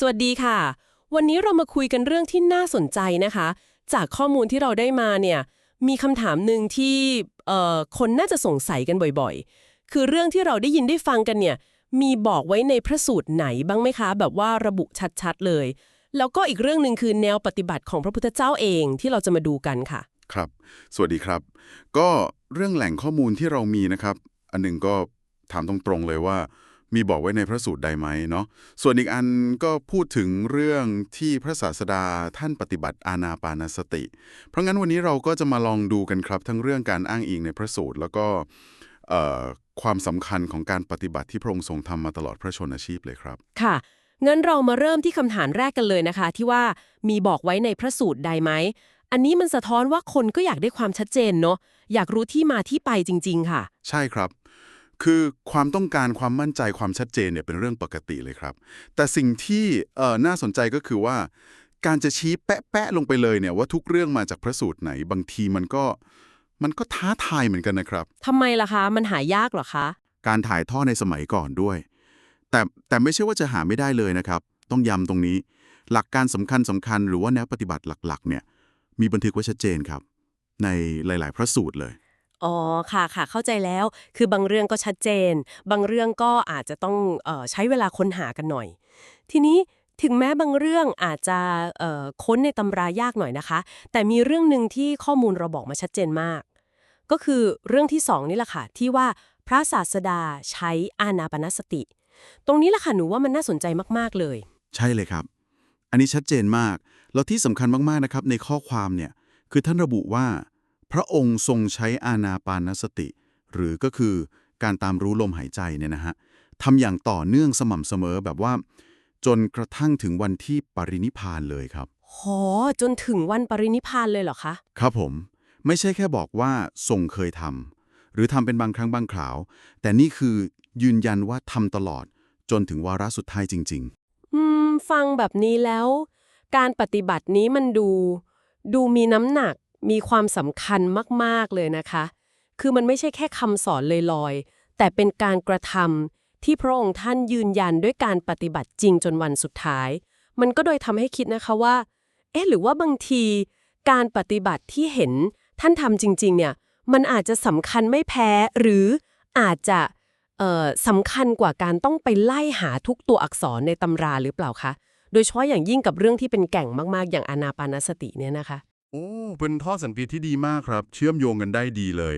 สวัสดีค่ะ วันนี้เรามาคุยกันเรื่องที่น่าสนใจนะคะ จากข้อมูลที่เราได้มาเนี่ยมีคำถามหนึ่งที่เอ่อคนน่าจะสงสัยกันบ่อยๆ คือเรื่องที่เราได้ยินได้ฟังกันเนี่ยมีบอกไว้ในพระสูตรไหนบ้างไหมคะ แบบว่าระบุชัดๆเลย แล้วก็อีกเรื่องหนึ่งคือแนวปฏิบัติของพระพุทธเจ้าเองที่เราจะมาดูกันค่ะ ครับ สวัสดีครับ ก็เรื่องแหล่งข้อมูลที่เรามีนะครับ อันหนึ่งก็ถามตรงๆเลยว่า มีบอกไว้ในพระสูตรใดไหมเนาะส่วนอีกอันก็พูดถึงเรื่องที่พระศาสดาท่านปฏิบัติอานาปานสติ เพราะงั้นวันนี้เราก็จะมาลองดูกันครับ ทั้งเรื่องการอ้างอิงในพระสูตรแล้วก็เอ่อความสำคัญของการปฏิบัติที่พระองค์ทรงทำมาตลอดพระชนชีพเลยครับ ค่ะงั้นเรามาเริ่มที่คำถามแรกกันเลยนะคะ ที่ว่ามีบอกไว้ในพระสูตรใดไหม อันนี้มันสะท้อนว่าคนก็อยากได้ความชัดเจนเนาะอยากรู้ที่มาที่ไปจริง ๆ ค่ะ ใช่ครับ คือความต้องการความมั่นใจความชัดเจนเนี่ยเป็นเรื่องปกติเลยครับ แต่สิ่งที่เอ่อน่าสนใจก็คือว่า การจะชี้แปะๆลงไปเลยเนี่ยว่าทุกเรื่องมาจากพระสูตรไหน บางทีมันก็มันก็ท้าทายเหมือนกันนะครับทำไมล่ะคะ มันหายากเหรอคะ การถ่ายทอดในสมัยก่อนด้วย แต่แต่ไม่ใช่ว่าจะหาไม่ได้เลยนะครับ ต้องย้ำตรงนี้ หลักการสำคัญสำคัญหรือว่าแนวปฏิบัติหลักๆ เนี่ย มีบันทึกไว้ชัดเจนครับ ในหลาย ๆ พระสูตรเลย อ๋อค่ะค่ะเข้าใจแล้ว คือบางเรื่องก็ชัดเจน บางเรื่องก็อาจจะต้องเออใช้เวลาค้นหากันหน่อย ทีนี้ถึงแม้บางเรื่องอาจจะเอ่อค้นในตำรายากหน่อยนะคะ แต่มีเรื่องหนึ่งที่ข้อมูลเราบอกมาชัดเจนมาก ก็คือเรื่องที่สองนี่แหละค่ะที่ว่าพระศาสดาใช้อานาปนสติ ตรงนี้แหละค่ะหนูว่ามันน่าสนใจมากๆเลย ใช่เลยครับ อันนี้ชัดเจนมาก แล้วที่สำคัญมากๆนะครับในข้อความเนี่ย คือท่านระบุว่า พระองค์ทรงใช้อานาปานสติ หรือก็คือการตามรู้ลมหายใจเนี่ยนะฮะทำอย่างต่อเนื่องสม่ำเสมอแบบว่า จนกระทั่งถึงวันที่ปรินิพพานเลยครับโหจนถึงวันปรินิพพานเลยเหรอคะ ครับผม ไม่ใช่แค่บอกว่าทรงเคยทำหรือทำเป็นบางครั้งบางคราว แต่นี่คือยืนยันว่าทำตลอด จนถึงวาระสุดท้ายจริงอืม ฟังแบบนี้แล้ว การปฏิบัตินี้มันดู ดูมีน้ำหนัก มีความสำคัญมากๆเลยนะคะ คือมันไม่ใช่แค่คำสอนลอยๆ แต่เป็นการกระทำที่พระองค์ท่านยืนยันด้วยการปฏิบัติจริงจนวันสุดท้าย มันก็โดยทำให้คิดนะคะว่า เอ๊ะหรือว่าบางทีการปฏิบัติที่เห็นท่านทำจริง ๆ เนี่ย มันอาจจะสำคัญไม่แพ้ หรืออาจจะเอ่อสำคัญกว่าการต้องไปไล่หาทุกตัวอักษรในตำราหรือเปล่าคะ โดยเฉพาะอย่างยิ่งกับเรื่องที่เป็นแก่งมาก ๆ อย่างอนาปานสติเนี่ยนะคะ โอ้เป็นท่อสัญญาณที่ดีมากครับ เชื่อมโยงกันได้ดีเลย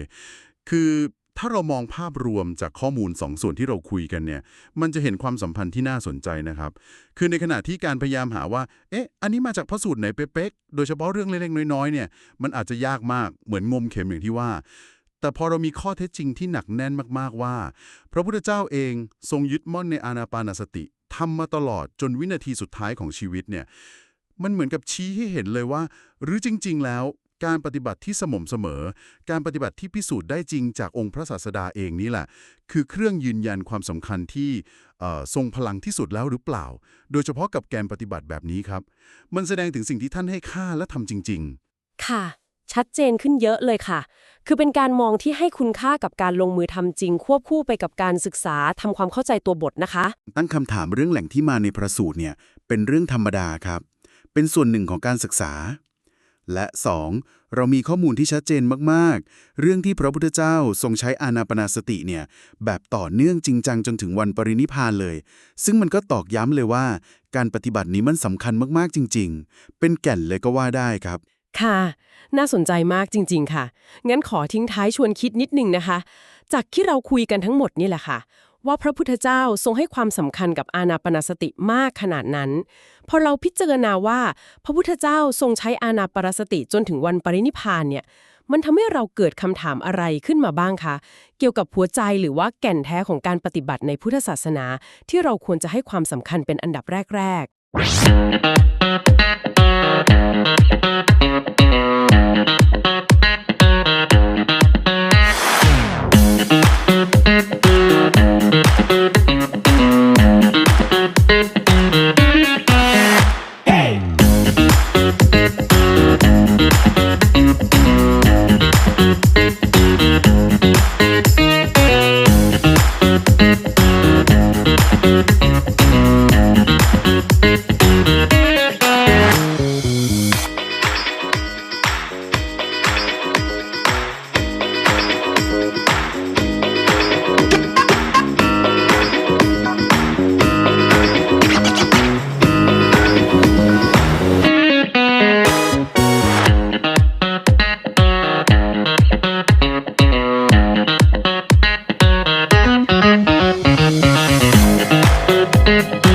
คือถ้าเรามองภาพรวมจากข้อมูลสองส่วนที่เราคุยกันเนี่ย มันจะเห็นความสัมพันธ์ที่น่าสนใจนะครับ คือในขณะที่การพยายามหาว่า เอ๊ะ อันนี้มาจากพระสูตรไหนเป๊ะๆโดยเฉพาะเรื่องเล็กๆน้อยๆเนี่ย มันอาจจะยากมาก เหมือนงมเข็มอย่างที่ว่า แต่พอเรามีข้อเท็จจริงที่หนักแน่นมากๆว่า พระพุทธเจ้าเองทรงยึดมั่นในอานาปานสติทำมาตลอดจนวินาทีสุดท้ายของชีวิตเนี่ย มันเหมือนกับชี้ให้เห็นเลยว่า หรือจริง ๆ แล้ว การปฏิบัติที่สม่ำเสมอ การปฏิบัติที่พิสูจน์ได้จริงจากองค์พระศาสดาเองนี่แหละ คือเครื่องยืนยันความสำคัญที่เอ่อทรงพลังที่สุดแล้วหรือเปล่า โดยเฉพาะกับแกนปฏิบัติแบบนี้ครับ มันแสดงถึงสิ่งที่ท่านให้ค่าและทำจริง ๆ ค่ะ ชัดเจนขึ้นเยอะเลยค่ะ คือเป็นการมองที่ให้คุณค่ากับการลงมือทำจริง ควบคู่ไปกับการศึกษาทำความเข้าใจตัวบทนะคะ ตั้งคำถามเรื่องแหล่งที่มาในพระสูตรเนี่ยเป็นเรื่องธรรมดาครับ เป็นส่วนหนึ่งของการศึกษา และ 2. เรามีข้อมูลที่ชัดเจนมากๆ เรื่องที่พระพุทธเจ้าทรงใช้อานาปนาสติเนี่ยแบบต่อเนื่องจริงจังจนถึงวันปรินิพพานเลย ซึ่งมันก็ตอกย้ำเลยว่า การปฏิบัตินี้มันสำคัญมากๆจริง ๆ เป็นแก่นเลยก็ว่าได้ครับค่ะ น่าสนใจมากจริง ๆ ค่ะ งั้นขอทิ้งท้ายชวนคิดนิดนึงนะคะ จากที่เราคุยกันทั้งหมดนี่แหละค่ะ ว่าพระพุทธเจ้าทรงให้ความสำคัญกับอานาปนสติมากขนาดนั้น พอเราพิจารณาว่าพระพุทธเจ้าทรงใช้อานาปนสติจนถึงวันปรินิพานเนี่ยมันทำให้เราเกิดคำถามอะไรขึ้นมาบ้างคะ เกี่ยวกับหัวใจหรือว่าแก่นแท้ของการปฏิบัติในพุทธศาสนา ที่เราควรจะให้ความสำคัญเป็นอันดับแรก ๆ live